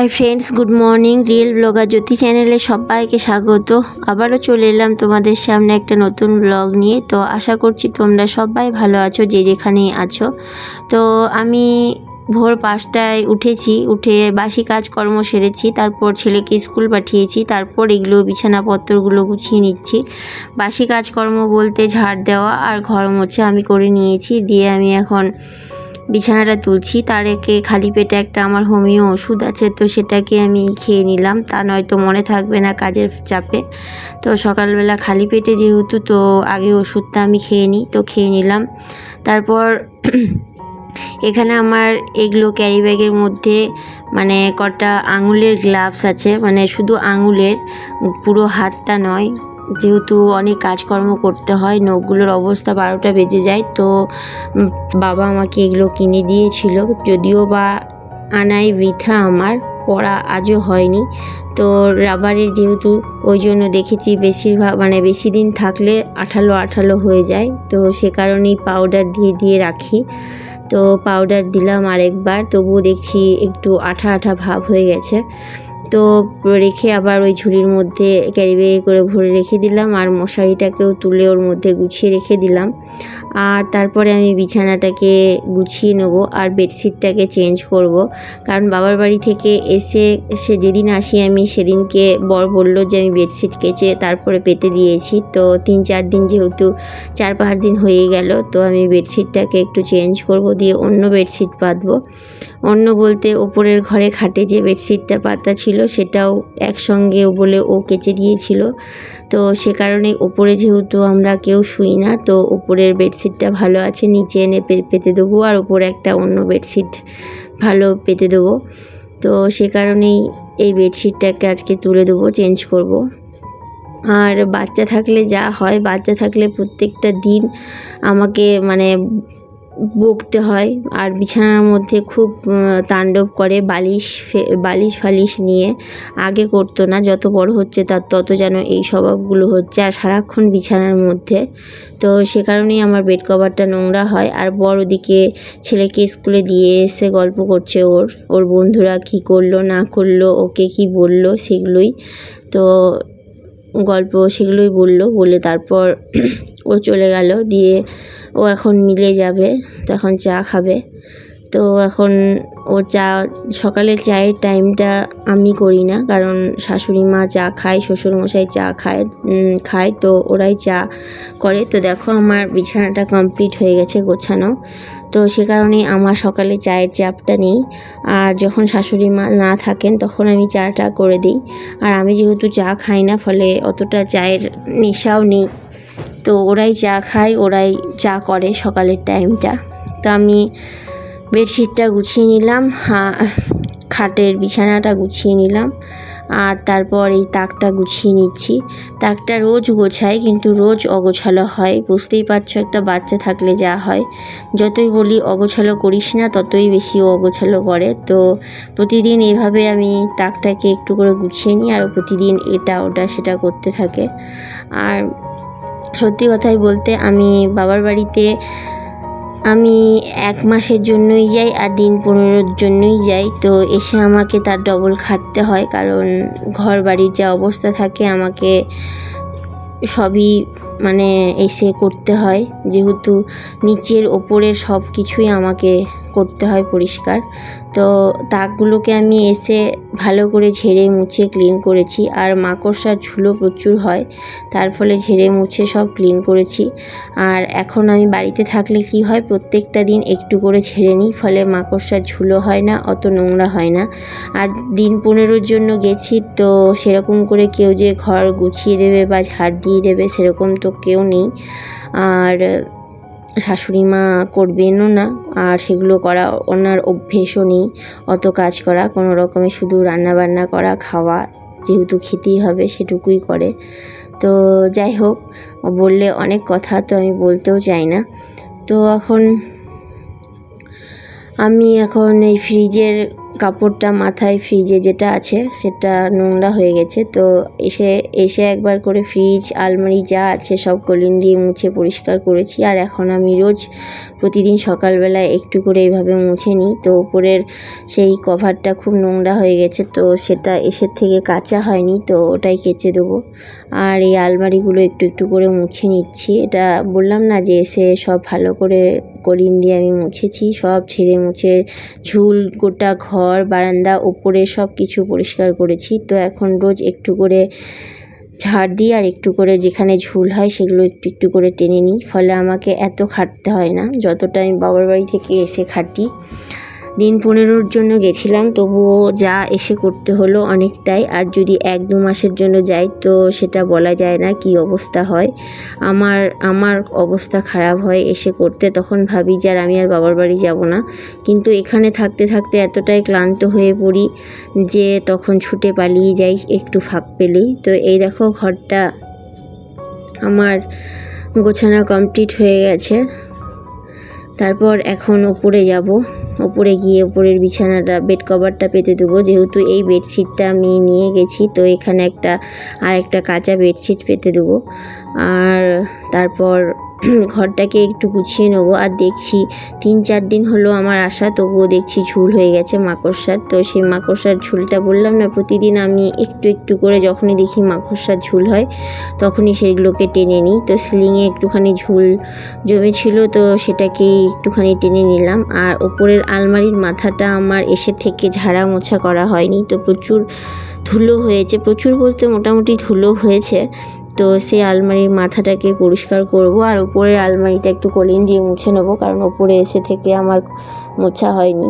Hi friends good morning real blogger Jyoti চ্যানেলে সবাইকে স্বাগত। আবারও চলে এলাম তোমাদের সামনে একটা নতুন ব্লগ নিয়ে। তো আশা করছি তোমরা সবাই ভালো আছো, যে যেখানেই আছো। তো আমি ভোর পাঁচটায় উঠেছি, উঠে বাসি কাজকর্ম সেরেছি, তারপর ছেলেকে স্কুল পাঠিয়েছি, তারপর এগুলো বিছানাপত্রগুলো গুছিয়ে নিচ্ছি। বাসি কাজকর্ম বলতে ঝাড় দেওয়া আর ঘর মোছা আমি করে নিয়েছি, দিয়ে আমি এখন বিছানাটা তুলছি, তার একে খালি পেটে একটা আমার হোমিও ওষুধ আছে, তো সেটাকে আমি খেয়ে নিলাম। তা নয়তো মনে থাকবে না কাজের চাপে। তো সকালবেলা খালি পেটে যেহেতু, তো আগে ওষুধটা আমি খেয়ে নিই, তো খেয়ে নিলাম। তারপর এখানে আমার এগুলো ক্যারি ব্যাগের মধ্যে মানে কটা আঙুলের গ্লাভস আছে মানে শুধু আঙুলের, পুরো হাতটা নয় যেহেতু অনেক কাজকর্ম করতে হয়, নখগুলোর অবস্থা বারোটা বেজে যায়, তো বাবা আমাকে এগুলো কিনে দিয়েছিল। যদিও বা আনাই বৃথা আমার, পড়া আজও হয়নি। তো রাবারের যেহেতু ওই জন্য দেখেছি বেশিরভাগ মানে বেশি দিন থাকলে আঠালো আঠালো হয়ে যায়, তো সে কারণেই পাউডার দিয়ে দিয়ে রাখি। তো পাউডার দিলাম আরেকবার, তবুও দেখছি একটু আঠা আঠা ভাব হয়ে গেছে। তো রেখে আবার ওই ঝুড়ির মধ্যে ক্যারি ব্যাগে করে ভরে রেখে দিলাম আর মশারিটাকেও তুলে ওর মধ্যে গুছিয়ে রেখে দিলাম। আর তারপরে আমি বিছানাটাকে গুছিয়ে নেব আর বেডশিটটাকে চেঞ্জ করব। কারণ বাবার বাড়ি থেকে এসে, সে যেদিন আসি আমি সেদিনকে বর বলল যে আমি বেডশিট কেচে তারপরে পেতে দিয়েছি। তো তিন চার দিন যেহেতু চার পাঁচ দিন হয়ে গেল, তো আমি বেডশিটটাকে একটু চেঞ্জ করব, দিয়ে অন্য বেডশিট পাতবো অন্য বলতে ওপরের ঘরে খাটে যে বেডশিটটা পাতা ছিল সেটাও একসঙ্গে বলে ও কেচে দিয়েছিল তো সে কারণে ওপরে যেহেতু আমরা কেউ শুই না, তো ওপরের বেডশিটটা ভালো আছে, নিচে এনে পেতে দেবো আর ওপরে একটা অন্য বেডশিট ভালো পেতে দেবো তো সে কারণেই এই বেডশিটটাকে আজকে তুলে দেবো, চেঞ্জ করব। আর বাচ্চা থাকলে যা হয়, বাচ্চা থাকলে প্রত্যেকটা দিন আমাকে মানে বকতে হয় আর বিছানার মধ্যে খুব তাণ্ডব করে বালিশ বালিশ ফালিশ নিয়ে আগে করতো না, যত বড় হচ্ছে তার তত যেন এই স্বভাবগুলো হচ্ছে। আর সারাক্ষণ বিছানার মধ্যে। তো সে কারণেই আমার বেড কভারটা নোংরা হয়। আর বড় ওদিকে ছেলেকে স্কুলে দিয়ে এসে গল্প করছে ওর। ওর বন্ধুরা কি করল, না করল, ওকে কি বলল, সেগুলোই। তো গল্প সেগুলোই বলল, বলে তারপর ও চলে গেল, দিয়ে ও এখন মিলে যাবে, তো এখন চা খাবে। তো এখন ও চা, সকালের চায়ের টাইমটা আমি করি না, কারণ শাশুড়ি মা চা খায়, শ্বশুরমশাই চা খায় খায়, তো ওরাই চা করে। তো দেখো আমার বিছানাটা কমপ্লিট হয়ে গেছে গোছানো। তো সে কারণে আমার সকালে চায়ের চাপটা নেই। আর যখন শাশুড়ি মা না থাকেন, তখন আমি চাটা করে দিই। আর আমি যেহেতু চা খাই না, ফলে অতটা চায়ের নেশাও নেই। তো ওরাই চা খায়, ওরাই চা করে সকালের টাইমটা। তো আমি বেডশিটটা গুছিয়ে নিলাম খাটের বিছানাটা গুছিয়ে নিলাম। আর তারপর এই তাকটা গুছিয়ে নিচ্ছি। তাকটা রোজ গোছাই, কিন্তু রোজ অগোছালো হয়। বুঝতেই পারছ, একটা বাচ্চা থাকলে যা হয়। যতই বলি অগোছালো করিস না, ততই বেশি অগোছালো করে। তো প্রতিদিন এভাবে আমি তাকটাকে একটু করে গুছিয়ে নিই, আর প্রতিদিন এটা, ওটা, সেটা করতে থাকে। আর সত্যি কথাই বলতে, আমি বাবার বাড়িতে আমি এক মাসের জন্যই যাই আর দিন পনেরোর জন্যই যাই। তো এসে আমাকে তার ডবল খাটতে হয়, কারণ ঘর বাড়ির যা অবস্থা থাকে, আমাকে সবই মানে এসে করতে হয়। যেহেতু নিচের ওপরের সব কিছুই আমাকে করতে হয় পরিষ্কার। তো তাকগুলোকে আমি এসে ভালো করে ঝেড়ে মুছে ক্লিন করেছি। আর মাকড়সার ঝুলো প্রচুর হয়, তার ফলে ঝেড়ে মুছে সব ক্লিন করেছি। আর এখন আমি বাড়িতে থাকলে কি হয়, প্রত্যেকটা দিন একটু করে ঝেড়ে নিই, ফলে মাকড়সার ঝুলো হয় না, অত নোংরা হয় না। আর দিন পনেরোর জন্য গেছি তো সেরকম করে কেউ যে ঘর গুছিয়ে দেবে বা ঝাড় দিয়ে দেবে সেরকম তো কেউ নেই। আর শাশুড়ি মা করবেনও না। আর সেগুলো করা ওনার অভ্যেসও নেই। অত কাজ করা, কোনো রকমে শুধু রান্না বান্না করা, খাওয়া, যেহেতু খেতেই হবে সেটুকুই করে। তো যাই হোক, বললে অনেক কথা, তো আমি বলতেও চাই না। তো এখন আমি এখন এই ফ্রিজের কাপড়টা মাথায় ফ্রিজে যেটা আছে, সেটা নোংরা হয়ে গেছে। তো এসে এসে একবার করে ফ্রিজ আলমারি যা আছে সব কলিন দিয়ে মুছে পরিষ্কার করেছি। আর এখন আমি রোজ প্রতিদিন সকালবেলায় একটু করে এইভাবে মুছে নিই। তো উপরের সেই কভারটা খুব নোংরা হয়ে গেছে, তো সেটা এসের থেকে কাঁচা হয়নি, তো ওটাই কেচে দেবো। আর এই আলমারিগুলো একটু একটু করে মুছে নিচ্ছি। এটা বললাম না যে এসে সব ভালো করে কলিন দিয়ে আমি মুছেছি, সব ছেড়ে মুছে ঝুল গোটা ঘর বারান্দা, উপরে সব কিছু পরিষ্কার করেছি। তো এখন রোজ একটু করে ঝাড় দিই আর একটু করে যেখানে ঝুল হয় সেগুলো একটু একটু করে টেনে নিই। ফলে আমাকে এত খাটতে হয় না, যতটা আমি বাবার বাড়ি থেকে এসে খাটি। দিন পনেরোর জন্য গেছিলাম, তবুও যা এসে করতে হলো অনেকটাই। আর যদি এক দু মাসের জন্য যাই, তো সেটা বলা যায় না কি অবস্থা হয়। আমার আমার অবস্থা খারাপ হয় এসে করতে, তখন ভাবি যে আর আমি আর বাবার বাড়ি যাব না। কিন্তু এখানে থাকতে থাকতে এতটাই ক্লান্ত হয়ে পড়ি যে তখন ছুটে পালিয়ে যাই একটু ফাঁক পেলেই। তো এই দেখো ঘরটা আমার গোছানো কমপ্লিট হয়ে গেছে। তারপর এখন ওপরে যাব। ওপরে গিয়ে উপরের বিছানাটা বেড কভারটা পেতে দেবো। যেহেতু এই বেডশিটটা আমি নিয়ে গেছি, তো এখানে একটা আর একটা কাঁচা বেডশিট পেতে দেবো। আর তারপর ঘরটাকে একটু গুছিয়ে নেব। আর দেখছি তিন চার দিন হলো আমার আসা তবুও দেখছি ঝুল হয়ে গেছে মাকড়সার। তো সেই মাকড়সার ঝুলটা বললাম না, প্রতিদিন আমি একটু একটু করে যখনই দেখি মাকড়সার ঝুল হয়, তখনই সেগুলোকে টেনে নিই। তো সিলিংয়ে একটুখানি ঝুল জমেছিল, তো সেটাকেই একটুখানি টেনে নিলাম। আর ওপরের আলমারির মাথাটা আমার এসে থেকে ঝাড়া মোছা করা হয়নি। তো প্রচুর ধুলো হয়েছে, প্রচুর বলতে মোটামুটি ধুলো হয়েছে। তো সেই আলমারির মাথাটাকে পরিষ্কার করব আর উপরের আলমারিটা একটু কলিন দিয়ে মুছে নেব, কারণ ওপরে এসে থেকে আমার মোছা হয়নি।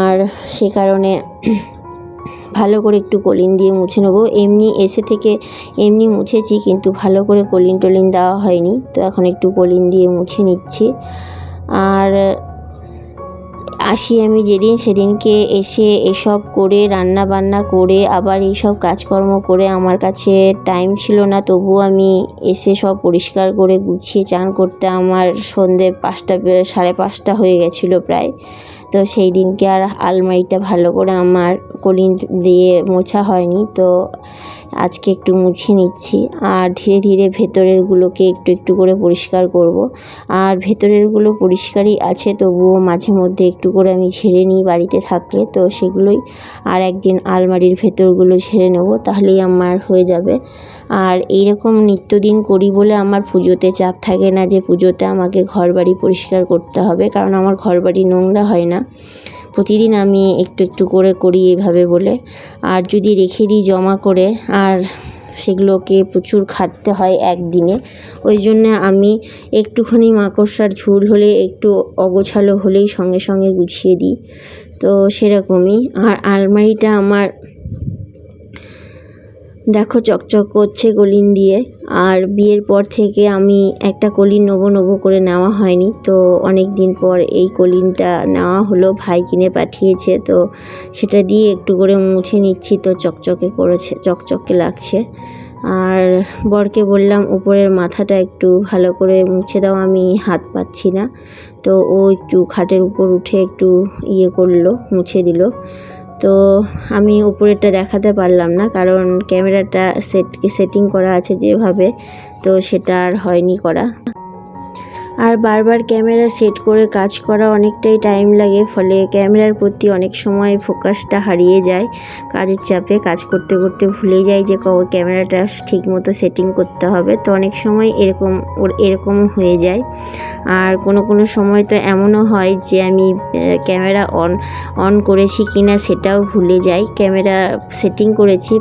আর সে কারণে ভালো করে একটু কলিন দিয়ে মুছে নেব। এমনি এসে থেকে এমনি মুছেছি, কিন্তু ভালো করে কলিন টলিন দেওয়া হয়নি। তো এখন একটু কলিন দিয়ে মুছে নিচ্ছি। আর আসি আমি যেদিন সেদিনকে এসে এসব করে রান্না বান্না করে, আবার এইসব কাজকর্ম করে আমার কাছে টাইম ছিল না, তবুও আমি এসে সব পরিষ্কার করে গুছিয়ে চান করতে আমার সন্ধে পাঁচটা, সাড়ে পাঁচটা হয়ে গেছিল প্রায়। তো সেই দিনকে আর আলমারিটা ভালো করে আমার কলিন দিয়ে মোছা হয়নি, তো আজকে একটু মুছে নিচ্ছি আর ধীরে ধীরে ভেতরেরগুলোকে একটু একটু করে পরিষ্কার করব। আর ভেতরেরগুলো পরিষ্কারই আছে, তবুও মাঝে মধ্যে একটু করে আমি ঝেড়ে নিই বাড়িতে থাকলে। তো সেগুলোই আর একদিন আলমারির ভেতরগুলো ঝেড়ে নেব, তাহলেই আমার হয়ে যাবে। আর এইরকম নিত্যদিন করি বলে আমার পুজোতে চাপ থাকে না যে পুজোতে আমাকে ঘর বাড়ি পরিষ্কার করতে হবে, কারণ আমার ঘর বাড়ি নোংরা হয় না। প্রতিদিন আমি একটু একটু করে করি এভাবে বলে। আর যদি রেখে দিই জমা করে, আর সেগুলোকে প্রচুর খাটতে হয় একদিনে, ওই জন্য আমি একটুখানি মাকড়সার ঝুল হলে, একটু অগোছালো হলেই সঙ্গে সঙ্গে গুছিয়ে দিই। তো সেরকমই। আর আলমারিটা আমার, দেখো চকচক করছে গলিন দিয়ে। আর বিয়ের পর থেকে আমি একটা কলিন নেব নেব করে নেওয়া হয়নি। তো অনেক দিন পর এই কলিনটা নেওয়া হলো, ভাই কিনে পাঠিয়েছে, তো সেটা দিয়ে একটু করে মুছে নিচ্ছি, তো চকচকে করেছে, চকচকে লাগছে। আর বরকে বললাম, উপরের মাথাটা একটু ভালো করে মুছে দাও, আমি হাত পাচ্ছি না। তো ও একটু খাটের উপর উঠে একটু ইয়ে করল, মুছে দিল। তো আমি উপরেরটা দেখাতে পারলাম না, কারণ ক্যামেরাটা সেট সেটিং করা আছে যেভাবে, তো সেটা আর হয়নি করা। আর বারবার ক্যামেরা সেট করে কাজ করা অনেকটাই টাইম লাগে, ফলে ক্যামেরার প্রতি অনেক সময় ফোকাসটা হারিয়ে যায়। কাজের চাপে কাজ করতে করতে ভুলে যাই যে ক- ক্যামেরাটা ঠিক মতো সেটিং করতে হবে। তো অনেক সময় এরকম, ওর এরকমও হয়ে যায়। আর কোনো কোনো সময় তো এমনও হয় যে আমি ক্যামেরা অন অন করেছি কি না সেটাও ভুলে যাই। ক্যামেরা সেটিং করেছি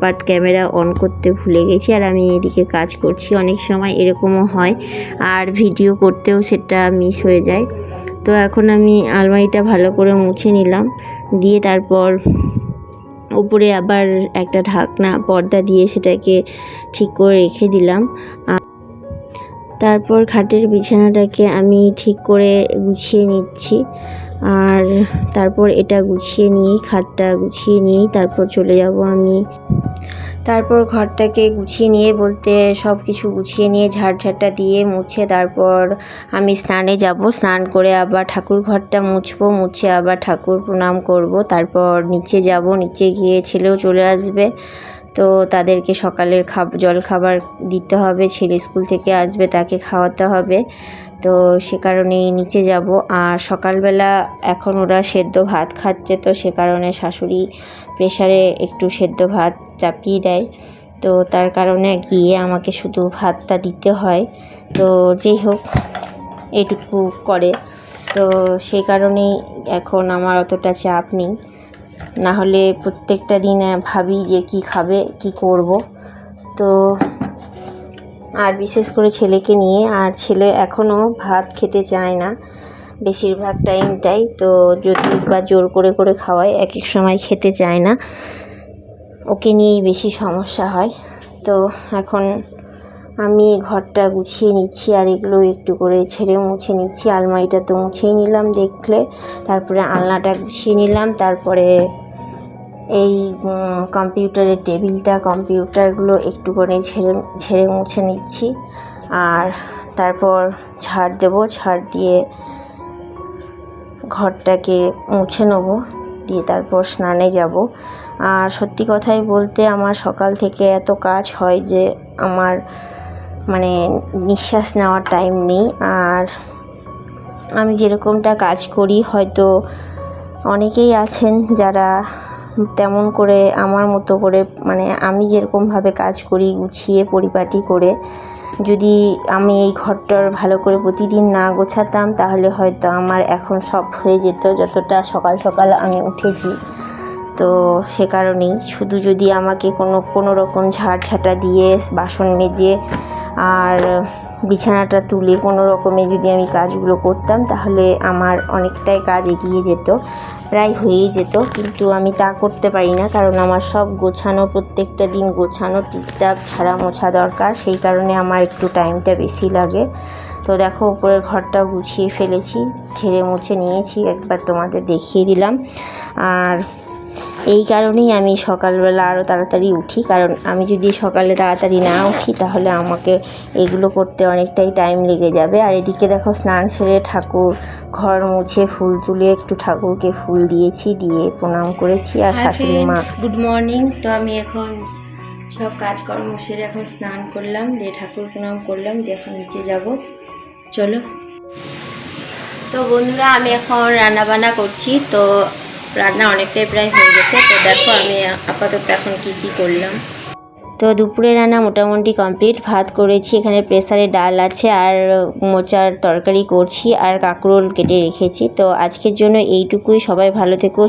বাট ক্যামেরা অন করতে ভুলে গেছি। আর আমি এদিকে কাজ করছি, অনেক সময় এরকমও হয়। আর ভিডিও করতেও সেটা মিস হয়ে যায়। তো এখন আমি আলমারিটা ভালো করে মুছে নিলাম। দিয়ে তারপর উপরে আবার একটা ঢাকনা, পর্দা দিয়ে সেটাকে ঠিক করে রেখে দিলাম। তারপর খাটের বিছানাটাকে আমি ঠিক করে গুছিয়ে নিচ্ছি। আর তারপর এটা গুছিয়ে নিয়েই, খাটটা গুছিয়ে নিয়েই তারপর চলে যাব আমি। তারপর ঘরটাকে গুছিয়ে নিয়ে বলতে সব কিছু গুছিয়ে নিয়ে ঝাড়ঝাড়টা দিয়ে মুছে তারপর আমি স্নানে যাব। স্নান করে আবার ঠাকুর ঘরটা মুছবো, মুছে আবার ঠাকুর প্রণাম করব। তারপর নিচে যাব। নিচে গিয়ে ছেলেও চলে আসবে। তো তাদেরকে সকালের খাব, জল খাবার দিতে হবে, ছেলে স্কুল থেকে আসবে, তাকে খাওয়াতে হবে। তো সে কারণেই নিচে যাব। আর সকালবেলা এখন ওরা সেদ্ধ ভাত খাচ্ছে, তো সে কারণে শাশুড়ি প্রেশারে একটু সেদ্ধ ভাত চাপিয়ে দেয়। তো তার কারণে গিয়ে আমাকে শুধু ভাতটা দিতে হয়। তো যেই হোক, এটুকু করে। তো সেই কারণেই এখন আমার অতটা চাপ নেই। না হলে প্রত্যেকটা দিন ভাবি যে কি খাবে, কি করব। তো আর বিশেষ করে ছেলেকে নিয়ে, আর ছেলে এখনও ভাত খেতে চায় না বেশিরভাগ টাইমটাই। তো যদি বা জোর করে করে খাওয়াই এক এক সময় খেতে চায় না। ওকে নিয়েই বেশি সমস্যা হয়। তো এখন আমি ঘরটা গুছিয়ে নিচ্ছি আর এগুলো একটু করে ছেড়ে মুছে নিচ্ছি। আলমারিটা তো মুছেই নিলাম দেখলে। তারপরে আলনাটা গুছিয়ে নিলাম। তারপরে এই কম্পিউটারের টেবিলটা, কম্পিউটারগুলো একটু করে ছেড়ে ঝেড়ে মুছে নিচ্ছি। আর তারপর ছাড় দেবো। ছাড় দিয়ে ঘরটাকে মুছে নেব। দিয়ে তারপর স্নানে যাব। আর সত্যি কথাই বলতে আমার সকাল থেকে এত কাজ হয় যে আমার মানে নিঃশ্বাস নেওয়ার টাইম নেই। আর আমি যেরকমটা কাজ করি, হয়তো অনেকেই আছেন যারা তেমন করে আমার মতো করে মানে আমি যেরকমভাবে কাজ করি, গুছিয়ে পরিপাটি করে, যদি আমি এই ঘরটার ভালো করে প্রতিদিন না গোছাতাম, তাহলে হয়তো আমার এখন সব হয়ে যেত যতটা সকাল সকাল আমি উঠেছি। তো সে কারণেই। শুধু যদি আমাকে কোনো কোনো রকম ঝাড় ঝাঁটা দিয়ে বাসন মেজে আর বিছানাটা তুলে কোনো রকমে যদি আমি কাজগুলো করতাম, তাহলে আমার অনেকটাই কাজ এগিয়ে যেত, প্রায় হয়েই যেত। কিন্তু আমি তা করতে পারি না, কারণ আমার সব গোছানো, প্রত্যেকটা দিন গোছানো, টিপটাপ, ছাড়া মোছা দরকার। সেই কারণে আমার একটু টাইমটা বেশি লাগে। তো দেখো, উপরের ঘরটা গুছিয়ে ফেলেছি, ঝেড়ে মুছে নিয়েছি, একবার তোমাদের দেখিয়ে দিলাম। আর এই কারণেই আমি সকালবেলা আরও তাড়াতাড়ি উঠি। কারণ আমি যদি সকালে তাড়াতাড়ি না উঠি তাহলে আমাকে এগুলো করতে অনেকটাই টাইম লেগে যাবে। আর এদিকে দেখো স্নান সেরে ঠাকুর ঘর মুছে ফুল তুলে একটু ঠাকুরকে ফুল দিয়েছি দিয়ে প্রণাম করেছি। আর শাশুড়ি মা গুড মর্নিং তো আমি এখন সব কাজকর্ম সেরে এখন স্নান করলাম দিয়ে ঠাকুর প্রণাম করলাম দিয়ে এখন নিচে যাব। চলো। তো বন্ধুরা আমি এখন রান্না বান্না করছি। তো রান্না অনেকটাই প্রায় হয়ে গেছে। তো দেখো আমি আপাতত এখন কি কি করলাম। তো দুপুরে রান্না মোটামুটি কমপ্লিট। ভাত করেছি, এখানে প্রেসারে ডাল আছে আর মোচার তরকারি করছি আর কাঁকরোল কেটে রেখেছি। তো আজকের জন্য এইটুকুই। সবাই ভালো থেকো